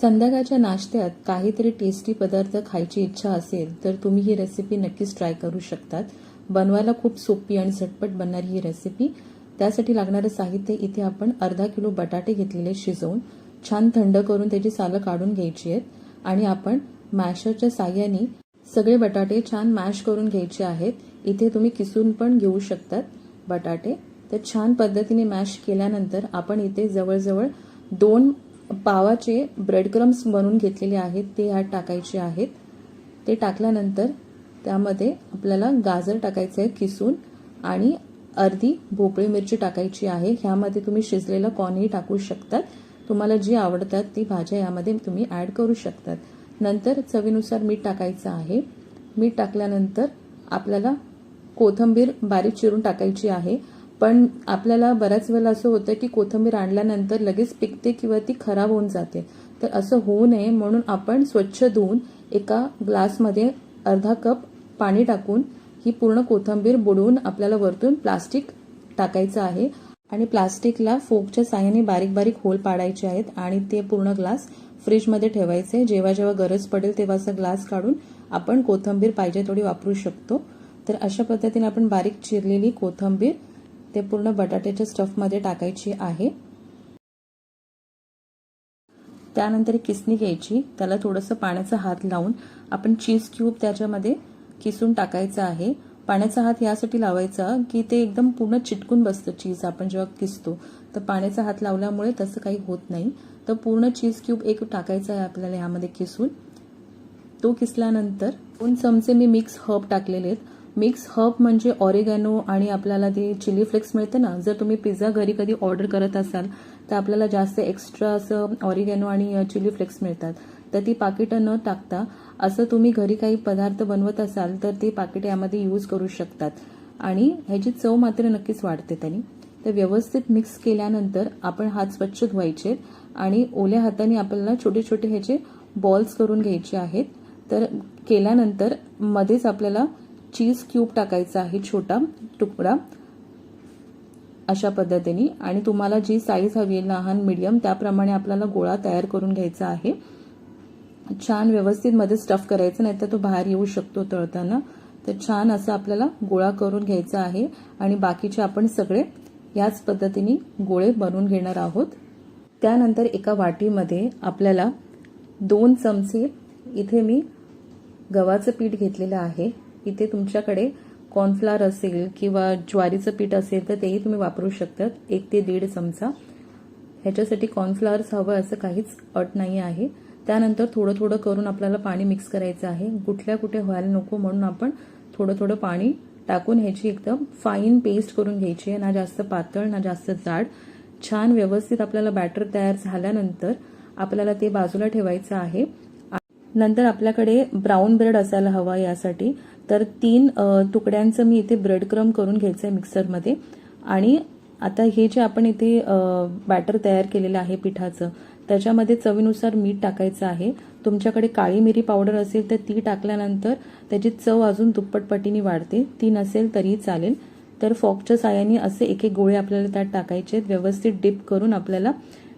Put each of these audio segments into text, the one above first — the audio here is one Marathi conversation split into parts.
संध्याकाळच्या नाश्त्यात काहीतरी टेस्टी पदार्थ खायची इच्छा असेल तर तुम्ही ही रेसिपी नक्कीच ट्राय करू शकतात. बनवायला खूप सोपी आणि झटपट बनणारी ही रेसिपी त्यासाठी लागणारं साहित्य इथे आपण अर्धा किलो बटाटे घेतलेले शिजवून छान थंड करून त्याची सालं काढून घ्यायची आहेत. आणि आपण मॅशरच्या साह्याने सगळे बटाटे छान मॅश करून घ्यायचे आहेत. इथे तुम्ही किसून पण घेऊ शकतात बटाटे. तर छान पद्धतीने मॅश केल्यानंतर आपण इथे जवळजवळ दोन पावाचे ब्रेड क्रम्स बनवून घेतलेले आहेत ते ह्यात टाकायचे आहेत. ते टाकल्यानंतर त्यामध्ये आपल्याला गाजर टाकायचं आहे किसून आणि अर्धी भोपळी मिरची टाकायची आहे. ह्यामध्ये तुम्ही शिजलेलं कॉर्नही टाकू शकतात. तुम्हाला जी आवडतात ती भाज्या यामध्ये तुम्ही ॲड करू शकतात. नंतर चवीनुसार मीठ टाकायचं आहे. मीठ टाकल्यानंतर आपल्याला कोथंबीर बारीक चिरून टाकायची आहे. पण आपल्याला बऱ्याच वेळेला असं होतं की कोथंबीर आणल्यानंतर लगेच पिकते किंवा ती खराब होऊन जाते. तर असं होऊ नये म्हणून आपण स्वच्छ धुवून एका ग्लासमध्ये अर्धा कप पाणी टाकून ही पूर्ण कोथंबीर बुडवून आपल्याला वरतून प्लास्टिक टाकायचं आहे. आणि प्लास्टिकला फोकच्या साह्याने बारीक बारीक होल पाडायचे आहेत आणि ते पूर्ण ग्लास फ्रीजमध्ये ठेवायचे. जेव्हा जेव्हा गरज पडेल तेव्हा असं ग्लास काढून आपण कोथंबीर पाहिजे तेवढी वापरू शकतो. तर अशा पद्धतीने आपण बारीक चिरलेली कोथंबीर ते पूर्ण बटाट्याच्या स्टफमध्ये टाकायची आहे. त्यानंतर एक किसणी घ्यायची. त्याला थोडंसं पाण्याचा हात लावून आपण चीज क्यूब त्याच्यामध्ये किसून टाकायचं आहे. पाण्याचा हात यासाठी लावायचा की ते एकदम पूर्ण चिटकून बसतं चीज आपण जेव्हा किसतो. तर पाण्याचा हात लावल्यामुळे तसं काही होत नाही. तर पूर्ण चीज क्यूब एक टाकायचा आहे आपल्याला ह्यामध्ये किसून. तो किसल्यानंतर दोन चमचे मी मिक्स हर्ब टाकलेले आहेत. मिक्स हर्ब म्हणजे ऑरेगॅनो आणि आपल्याला ते चिली फ्लेक्स मिळतं ना जर तुम्ही पिझ्झा घरी कधी ऑर्डर करत असाल तर आपल्याला जास्त एक्स्ट्रा असं ऑरिगॅनो आणि चिली फ्लेक्स मिळतात. तर ती पाकिटं न टाकता असं तुम्ही घरी काही पदार्थ बनवत असाल तर ते पाकिट यामध्ये यूज करू शकतात. आणि ह्याची चव मात्र नक्कीच वाढते त्यांनी. तर व्यवस्थित मिक्स केल्यानंतर आपण हात स्वच्छ धुवायचे आणि ओल्या हाताने आपल्याला छोटे छोटे ह्याचे बॉल्स करून घ्यायचे आहेत. तर केल्यानंतर मध्येच आपल्याला चीज क्यूब टाकायचा आहे छोटा तुकडा अशा पद्धतीने. आणि तुम्हाला जी साईज हवी आहे लहान मिडियम त्याप्रमाणे आपल्याला गोळा तयार करून घ्यायचा आहे. छान व्यवस्थित मध्ये स्टफ करायचं नाही तर तो बाहेर येऊ शकतो तळताना. तर छान असं आपल्याला गोळा करून घ्यायचा आहे. आणि बाकीचे आपण सगळे याच पद्धतीने गोळे बनवून घेणार आहोत. त्यानंतर एका वाटीमध्ये आपल्याला दोन चमचे इथे मी गव्हाचं पीठ घेतलेलं आहे. इथे तुमच्याकडे कॉर्नफ्लावर असेल किंवा ज्वारीचं पीठ असेल तर तेही तुम्ही वापरू शकतात. एक ते दीड चमचा. ह्याच्यासाठी कॉर्नफ्लॉर्स हवं असं काहीच अट नाही आहे. त्यानंतर थोडं थोडं करून आपल्याला पाणी मिक्स करायचं आहे. कुठल्या कुठे व्हायला नको म्हणून आपण थोडं थोडं पाणी टाकून ह्याची एकदम फाईन पेस्ट करून घ्यायची आहे. ना जास्त पातळ ना जास्त जाड. छान व्यवस्थित आपल्याला बॅटर तयार झाल्यानंतर आपल्याला ते बाजूला ठेवायचं आहे. नंतर आपल्याकडे ब्राऊन ब्रेड असायला हवा यासाठी. तर तीन तुकड्यांचं मी इथे ब्रेड क्रम करून घ्यायचं आहे मिक्सरमध्ये. आणि आता हे जे आपण इथे बॅटर तयार केलेलं आहे पिठाचं त्याच्यामध्ये चवीनुसार मीठ टाकायचं आहे. तुमच्याकडे काळी मिरी पावडर असेल तर ती टाकल्यानंतर त्याची चव अजून दुप्पट पटीने वाढते. ती नसेल तरीही चालेल. तर फॉकच्या साह्याने असे एक एक गोळे आपल्याला त्यात टाकायचे व्यवस्थित डिप करून आपल्याला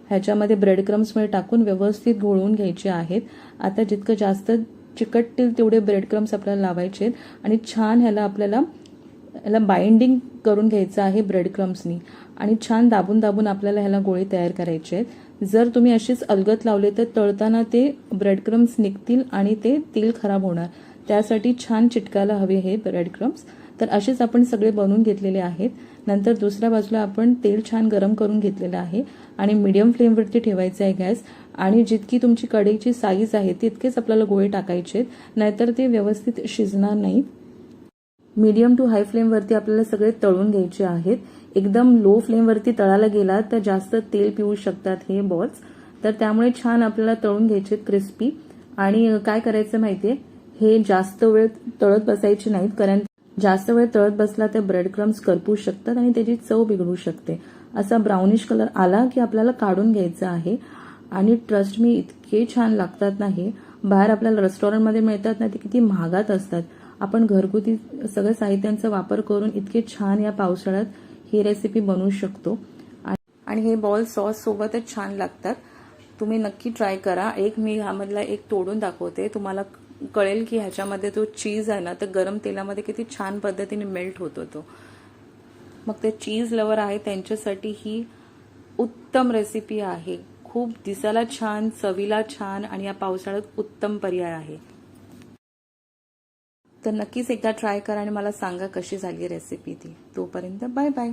ह्याच्यामध्ये ब्रेड क्रम्समध्ये टाकून व्यवस्थित घोळवून घ्यायचे आहेत. आता जितकं जास्त चिकटतील तेवढे ब्रेड क्रम्स आपल्याला लावायचे आहेत. आणि छान ह्याला आपल्याला ह्याला बाइंडिंग करून घ्यायचं आहे ब्रेड क्रम्सनी आणि छान दाबून दाबून आपल्याला ह्याला गोळे तयार करायचे आहेत. जर तुम्ही अशीच अलगत लावले तर तळताना ते ब्रेड क्रम्स निघतील आणि ते तेल खराब होणार. त्यासाठी छान चिटकायला हवे हे ब्रेड क्रम्स तर असेच आपण सगळे बनवून घेतलेले आहेत. नंतर दुसऱ्या बाजूला आपण तेल छान गरम करून घेतलेलं आहे. आणि मीडियम फ्लेमवरती ठेवायचं आहे गॅस. आणि जितकी तुमची कढईची साईज आहे तितकेच आपल्याला गोळे टाकायचे आहेत. नाहीतर ते व्यवस्थित शिजणार नाहीत मीडियम टू हाय फ्लेमवरती आपल्याला सगळे तळून घ्यायचे आहेत. एकदम लो फ्लेमवरती तळायला गेला तर जास्त तेल पिऊ शकतात हे बॉल्स तर त्यामुळे छान आपल्याला तळून घ्यायचे क्रिस्पी आणि काय करायचं माहितीये? हे जास्त वेळ तळत बसायचे नाहीत कारण जास्त वेळ तळत बसला तर ब्रेड क्रम्स करपू शकतात आणि त्याची चव बिघडू शकते. असा ब्राउनिश कलर आला की आपल्याला काढून घ्यायचा आहे. आणि ट्रस्ट मी इतके छान लागतात नाही बाहेर आपल्याला रेस्टॉरंटमध्ये मिळतात ना ते किती महागात असतात. आपण घरगुती सगळ्या साहित्यांचा वापर करून इतके छान या पावसाळ्यात ही रेसिपी बनवू शकतो. आणि हे बॉल सॉस सोबतच छान लागतात. तुम्ही नक्की ट्राय करा. एक मी ह्यामधला एक तोडून दाखवते. तुम्हाला कळेल की ह्याच्यामध्ये तो चीज आहे ना तर गरम तेलामध्ये किती छान पद्धतीने मेल्ट होतो तो. मग ते चीज लवर आहे त्यांच्यासाठी ही उत्तम रेसिपी आहे. खूप दिसायला छान चवीला छान आणि या पावसाळ्यात उत्तम पर्याय आहे. तर नक्कीच एकदा ट्राय करा आणि मला सांगा कशी झाली रेसिपी ती. तोपर्यंत बाय बाय